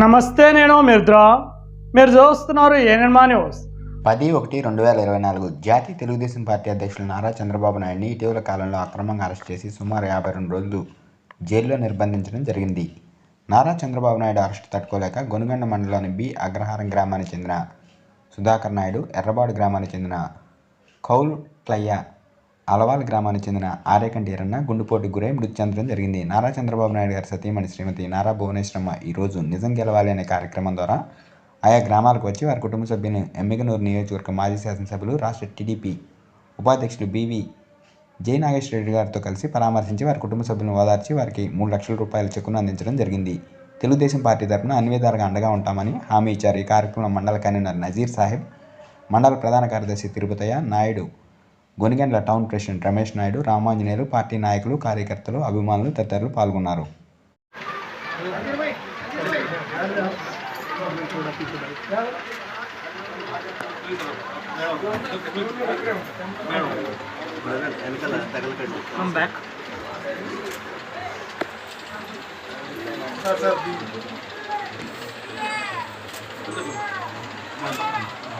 నమస్తే నేను మిర్ద్రా. మీరు చూస్తున్నారు ఏఎన్మా న్యూస్ పది ఒకటి రెండు వేల ఇరవై నాలుగు జాతీయ తెలుగుదేశం పార్టీ అధ్యక్షులు నారా చంద్రబాబు నాయుడిని ఇటీవల కాలంలో అక్రమంగా అరెస్ట్ చేసి సుమారు యాభై రెండు రోజులు జైల్లో నిర్బంధించడం జరిగింది. నారా చంద్రబాబు నాయుడు అరెస్ట్ తట్టుకోలేక గొనుగండ మండలంలోని బి అగ్రహారం గ్రామానికి చెందిన సుధాకర్ నాయుడు ఎర్రబాడు గ్రామానికి చెందిన కౌల్ క్లయ్య అలవాల్ గ్రామానికి చెందిన ఆర్యకంటి ఎర్రన్న గుండుపోటు గురై మృతి చెందడం జరిగింది. నారా చంద్రబాబు నాయుడు గారి సతీమణి శ్రీమతి నారా భువనేశ్వరమ్మ ఈరోజు నిజం గెలవాలి అనే కార్యక్రమం ద్వారా ఆయా గ్రామాలకు వచ్చి వారి కుటుంబ సభ్యుని ఎమ్మిగనూరు నియోజకవర్గ మాజీ శాసనసభ్యులు రాష్ట్ర టీడీపీ ఉపాధ్యక్షులు బీవీ జై నాగేశ్వర రెడ్డి గారితో కలిసి పరామర్శించి వారి కుటుంబ సభ్యులను ఓదార్చి వారికి మూడు లక్షల రూపాయల చెక్కును అందించడం జరిగింది. తెలుగుదేశం పార్టీ తరఫున అన్ని విధాలుగా అండగా ఉంటామని హామీ ఇచ్చారు. ఈ కార్యక్రమంలో మండల కన్వీనర్ నజీర్ సాహెబ్ మండల ప్రధాన కార్యదర్శి Tirupataiah Naidu Gonigandla town president Ramesh Naidu Ramanjaneyulu party నాయకులు కార్యకర్తలు అభిమానులు తదితరులు పాల్గొన్నారు.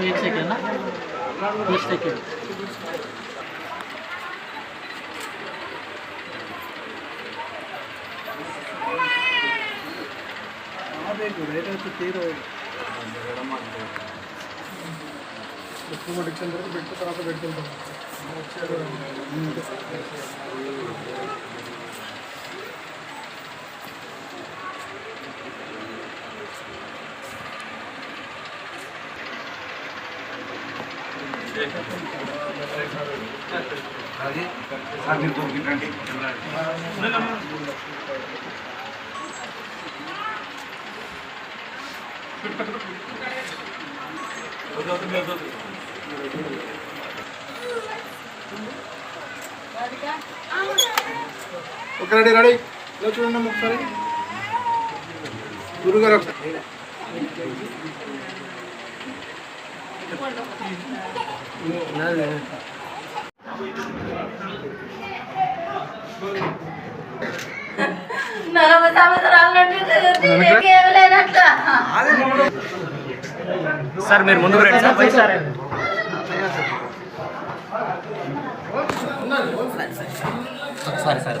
एक सेकेंड ना एक सेकेंड ఎక్కువ డిక్షన్ వరకు పెట్టిన తర్వాత పెట్టుకుంటాం వచ్చే ఓకే రెడీ రెడీ ఇలా చూడండి అమ్మ ఒకసారి గురుగారు ఒకసారి నలభై సంవత్సరాల నుండి కేవలేనట్ట సార్ మీరు ముందుకు రండి సార్. సార్. సరే సరే.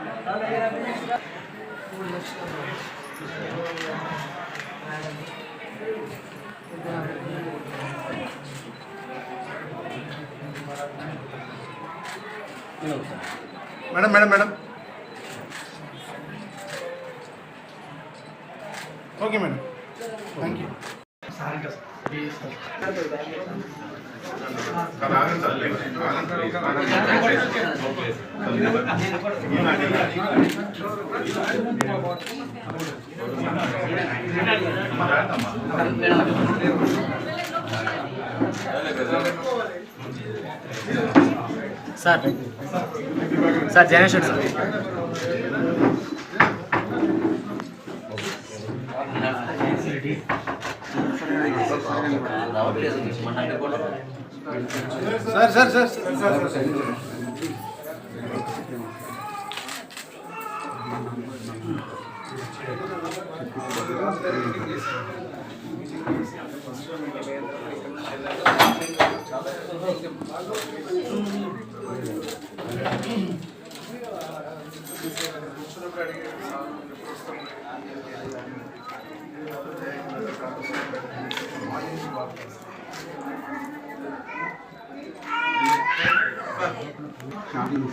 madam madam madam okay madam thank you sir sir Janeshwar sir sir sir sir sir sir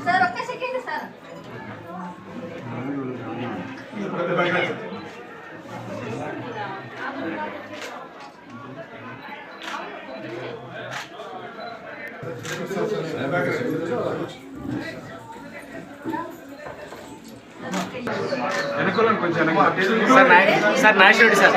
sir ఒక్క సెకండ్ సార్ సార్ నాయ సార్ నాగేశ్వరుడు సార్.